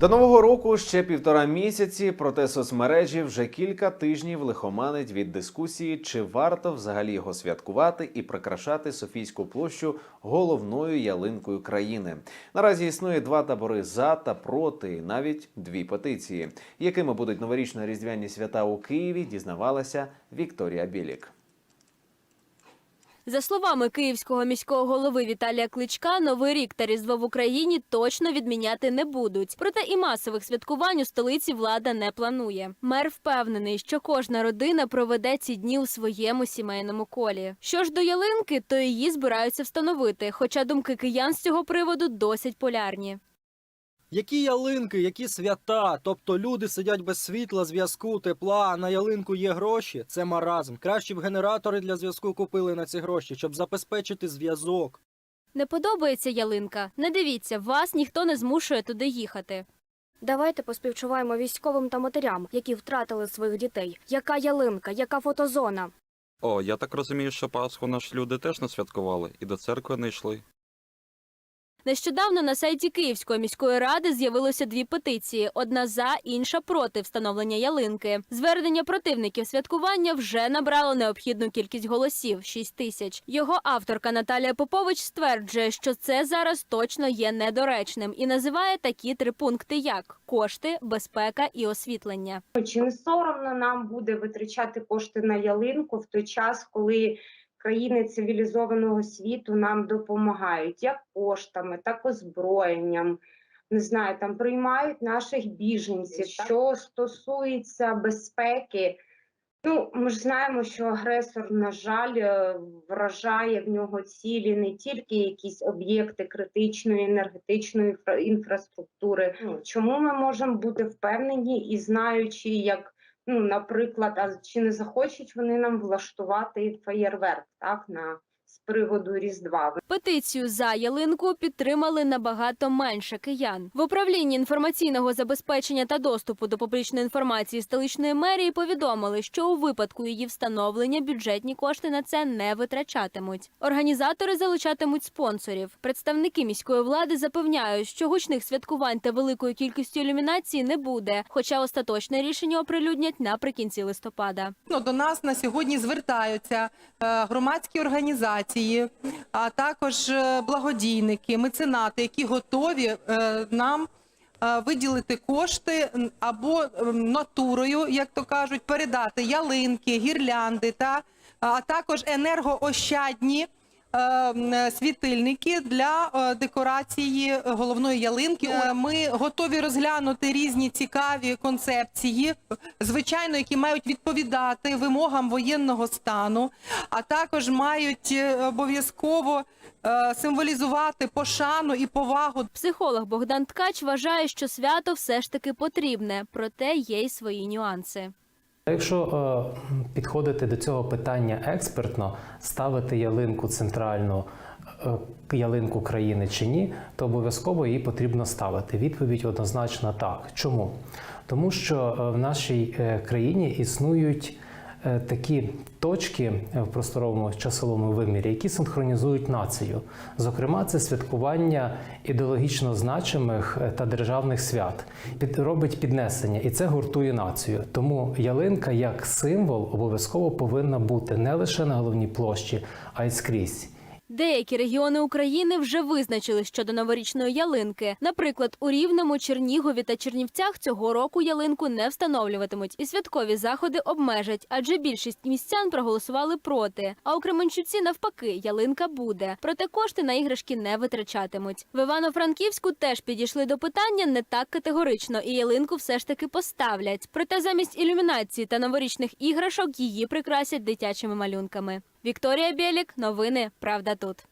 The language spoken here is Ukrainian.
До нового року ще півтора місяці, проте соцмережі вже кілька тижнів лихоманить від дискусії, чи варто взагалі його святкувати і прикрашати Софійську площу головною ялинкою країни. Наразі існує два табори за та проти, і навіть дві петиції. Якими будуть новорічно-різдвяні свята у Києві, дізнавалася Вікторія Білік. За словами київського міського голови Віталія Кличка, новий рік та різдво в Україні точно відміняти не будуть. Проте і масових святкувань у столиці влада не планує. Мер впевнений, що кожна родина проведе ці дні у своєму сімейному колі. Що ж до ялинки, то її збираються встановити. Хоча думки киян з цього приводу досить полярні. Які ялинки, які свята? Тобто люди сидять без світла, зв'язку, тепла, а на ялинку є гроші. Це маразм. Краще б генератори для зв'язку купили на ці гроші, щоб забезпечити зв'язок. Не подобається ялинка. Не дивіться, вас ніхто не змушує туди їхати. Давайте поспівчуваємо військовим та матерям, які втратили своїх дітей. Яка ялинка, яка фотозона? О, я так розумію, що Пасху наші люди теж не святкували і до церкви не йшли. Нещодавно на сайті Київської міської ради з'явилося дві петиції: одна за, інша проти встановлення ялинки. Звернення противників святкування вже набрало необхідну кількість голосів 6 тисяч. Його авторка Наталія Попович стверджує, що це зараз точно є недоречним і називає такі три пункти: як кошти, безпека і освітлення. Чи не соромно нам буде витрачати кошти на ялинку в той час, коли країни цивілізованого світу нам допомагають як коштами, так озброєнням. Не знаю, там приймають наших біженців. Що стосується безпеки, ну ми ж знаємо, що агресор, на жаль, е, вражає в нього цілі не тільки якісь об'єкти критичної енергетичної інфра- інфраструктури. Ну, чому ми можемо бути впевнені і знаючи, як ну, наприклад, а чи не захочуть вони нам влаштувати феєрверк так на з приводу Різдва? Петицію за ялинку підтримали набагато менше киян. В управлінні інформаційного забезпечення та доступу до публічної інформації столичної мерії повідомили, що у випадку її встановлення бюджетні кошти на це не витрачатимуть. Організатори залучатимуть спонсорів. Представники міської влади запевняють, що гучних святкувань та великої кількості ілюмінації не буде, хоча остаточне рішення оприлюднять наприкінці листопада. Ну, До нас на сьогодні звертаються е, громадські організації, а також е, благодійники, меценати, які готові е, нам е, виділити кошти або натурою, як то кажуть, передати ялинки, гірлянди та а також енергоощадні. Е, м, Світильники для е, декорації головної ялинки. Е, Ми готові розглянути різні цікаві концепції, звичайно, які мають відповідати вимогам воєнного стану, а також мають е, обов'язково е, символізувати пошану і повагу Психолог Богдан Ткач вважає, що свято все ж таки потрібне, проте є й свої нюанси. Якщо е, підходити до цього питання експертно, ставити ялинку центральну е, ялинку країни чи ні, то обов'язково її потрібно ставити. Відповідь однозначно так. Чому? Тому що е, в нашій країні існують такі точки в просторовому часовому вимірі, які синхронізують націю. Зокрема, це святкування ідеологічно значимих е, та державних свят. Робить піднесення, і це гуртує націю. Тому ялинка як символ обов'язково повинна бути не лише на головній площі, а й скрізь. Деякі регіони України вже визначили щодо новорічної ялинки. Наприклад, у Рівному, Чернігові та Чернівцях цього року ялинку не встановлюватимуть, і святкові заходи обмежать, адже більшість містян проголосували проти. А у Кременчуці навпаки ялинка буде. Проте кошти на іграшки не витрачатимуть. В Івано-Франківську теж підійшли до питання не так категорично, і ялинку все ж таки поставлять. Проте замість ілюмінації та новорічних іграшок її прикрасять дитячими малюнками. Вікторія Білік, новини Правда тут.